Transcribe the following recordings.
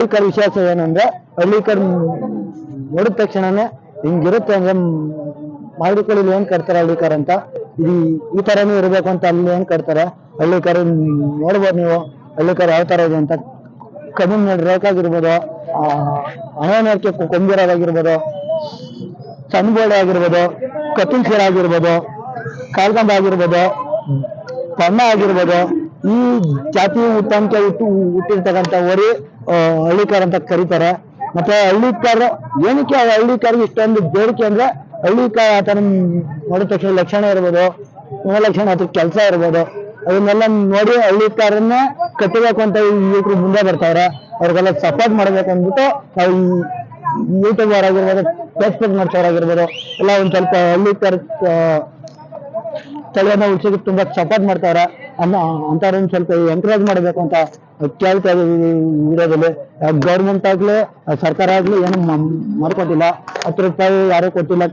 ಹಳ್ಳಿಕರ್ ವಿಶೇಷ ಏನಂದ್ರೆ ಹಳ್ಳಿಕರ್ ನೋಡಿದ ತಕ್ಷಣನೇ ಹಿಂಗಿರುತ್ತೆ ಅಂದ್ರೆ ಮಾಡಿಕೊಳ್ಳಿ ಏನ್ ಕಟ್ತಾರೆ ಹಳ್ಳಿಕರ್ ಅಂತ. ಇದು ಈ ತರನೇ ಇರಬೇಕು ಅಂತ ಅಲ್ಲಿ ಏನ್ ಕಟ್ತಾರೆ? ಹಳ್ಳಿಕರ್ ನೋಡ್ಬೋದು ನೀವು, ಹಳ್ಳಿಕರ್ ಯಾವ ತರ ಇದೆ ಅಂತ. ಕಣ್ಣಿನ ರೇಖಾಗಿರ್ಬೋದು ಹಣೆ ನೋಡ್ಕೆ ಕೊಂಬಿರೋದಾಗಿರ್ಬೋದು ಗೋಡೆ ಆಗಿರ್ಬೋದು ಕತ್ತಿನ ಸೀರೆ ಆಗಿರ್ಬೋದು, ಕಾಲ್ಕಂಬ ಆಗಿರ್ಬೋದು, ಬಣ್ಣ ಆಗಿರ್ಬೋದು ಈ ಜಾತಿ ಹುಟ್ಟಂತೆ ಹುಟ್ಟು ಹುಟ್ಟಿರ್ತಕ್ಕಂಥ ವರಿ ಹಳ್ಳಿಕಾರ ಅಂತ ಕರೀತಾರೆ. ಮತ್ತೆ ಹಳ್ಳಿಕಾರ, ಏನಕ್ಕೆ ಹಳ್ಳಿಕಾರಿಗೆ ಇಷ್ಟೊಂದು ಬೇಡಿಕೆ ಅಂದ್ರೆ, ಹಳ್ಳಿಕಾರ ಆತನ ನೋಡಿದ ತಕ್ಷಣ ಲಕ್ಷಣ ಇರ್ಬೋದು, ಗುಣಲಕ್ಷಣ ಅಥವಾ ಕೆಲಸ ಇರ್ಬೋದು. ಅದನ್ನೆಲ್ಲ ನೋಡಿ ಹಳ್ಳಿಕಾರನ್ನ ಕಟ್ಟಬೇಕು ಅಂತ ಯುವಕರು ಮುಂದೆ ಬರ್ತಾರೆ ಅವ್ರಿಗೆಲ್ಲ ಸಪೋರ್ಟ್ ಮಾಡ್ಬೇಕು ಅಂದ್ಬಿಟ್ಟು ನಾವು ಈ ಯೂಟ್ಯೂಬರ್ ಆಗಿರ್ಬೋದು ಫೇಸ್ಬುಕ್ ನೋಡ್ತಾರಾಗಿರ್ಬೋದು ಎಲ್ಲ ಒಂದ್ ಸ್ವಲ್ಪ ಹಳ್ಳಿಕಾರ ಸ್ಥಳೀಯನ ಉಳಿಸೋಕೆ ತುಂಬಾ ಸಪೋರ್ಟ್ ಮಾಡ್ತಾರೆ ಅನ್ನ ಅಂಥವ್ರನ್ನ ಸ್ವಲ್ಪ ಎಂಕರೇಜ್ ಮಾಡಬೇಕು ಅಂತ ಕೇಳ್ತಾ ಇದ್ದೀವಿ ವಿಡಿಯೋದಲ್ಲಿ. ಗೌರ್ಮೆಂಟ್ ಆಗ್ಲಿ ಸರ್ಕಾರ ಆಗ್ಲಿ ಏನು ಮಾಡ್ಕೊಟ್ಟಿಲ್ಲ ಹತ್ತು ರೂಪಾಯಿ ಯಾರು ಕೊಟ್ಟಿಲ್ಲ.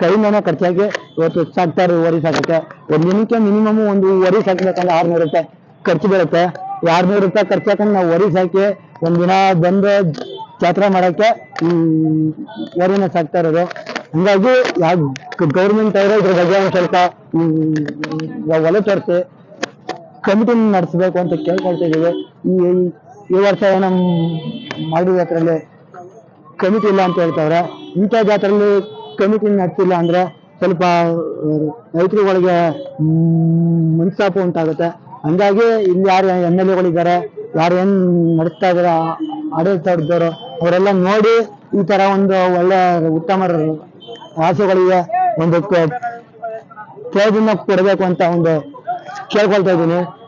ಕೈಮೇನೆ ಖರ್ಚಾಗಿ ಇವತ್ತು ಸಾಕ್ತಾರೆ ವರಿ ಸಾಕಕ್ಕೆ ಒಂದು ದಿನಕ್ಕೆ ಮಿನಿಮಮ್ ಒಂದು ವರಿ ಸಾಕ್ಬೇಕಂದ್ರೆ ಆರ್ನೂರು ರೂಪಾಯಿ ಖರ್ಚು ಬೀಳುತ್ತೆ. ಆರ್ನೂರು ರೂಪಾಯಿ ಖರ್ಚು ಹಾಕೊಂಡು ನಾವು ವರಿ ಸಾಕಿ ಒಂದಿನ ಬಂದು ಜಾತ್ರೆ ಮಾಡಕ್ಕೆ ವರಿನ ಸಾಕ್ತಾ ಇರೋದು. ಹಂಗಾಗಿ ಯಾವ ಗೌರ್ಮೆಂಟ್ ಅವರು ಇದ್ರ ಬಗ್ಗೆ ಒಂದ್ ಸ್ವಲ್ಪ ಒಲೆ ತೋರಿಸಿ ಕಮಿಟಿ ನಡೆಸಬೇಕು ಅಂತ ಕೇಳ್ಕೊಳ್ತಾ ಇದೀವಿ. ಈ ಈ ವರ್ಷ ಏನೋ ಮಾಡಿದ ಜಾತ್ರೆಯಲ್ಲಿ ಕಮಿಟಿ ಇಲ್ಲ ಅಂತ ಹೇಳ್ತಾವ್ರೆ. ಇಂಥ ಜಾತ್ರೆಯಲ್ಲಿ ಕಮಿಟಿ ನಡೆಸಿಲ್ಲ ಅಂದ್ರೆ ಸ್ವಲ್ಪ ರೈತರುಗಳಿಗೆ ಮನಸ್ತಾಪ ಉಂಟಾಗುತ್ತೆ. ಹಂಗಾಗಿ ಇಲ್ಲಿ ಯಾರು ಎಂ ಎಲ್ ಎಗಳಿದ್ದಾರೆ, ಯಾರು ಏನ್ ನಡೆಸ್ತಾ ಇದಾರೆ ಆಡಳಿತ ಅವರೆಲ್ಲ ನೋಡಿ ಈ ತರ ಒಂದು ಒಳ್ಳೆ ಉತ್ತಮ ಆಸೆಗಳಿಗೆ ಒಂದು ಕ- ಪ್ರಯೋಜನ ಕೊಡಬೇಕು ಅಂತ ಒಂದು ಕೇಳ್ಕೊಳ್ತಾ ಇದ್ದೀನಿ.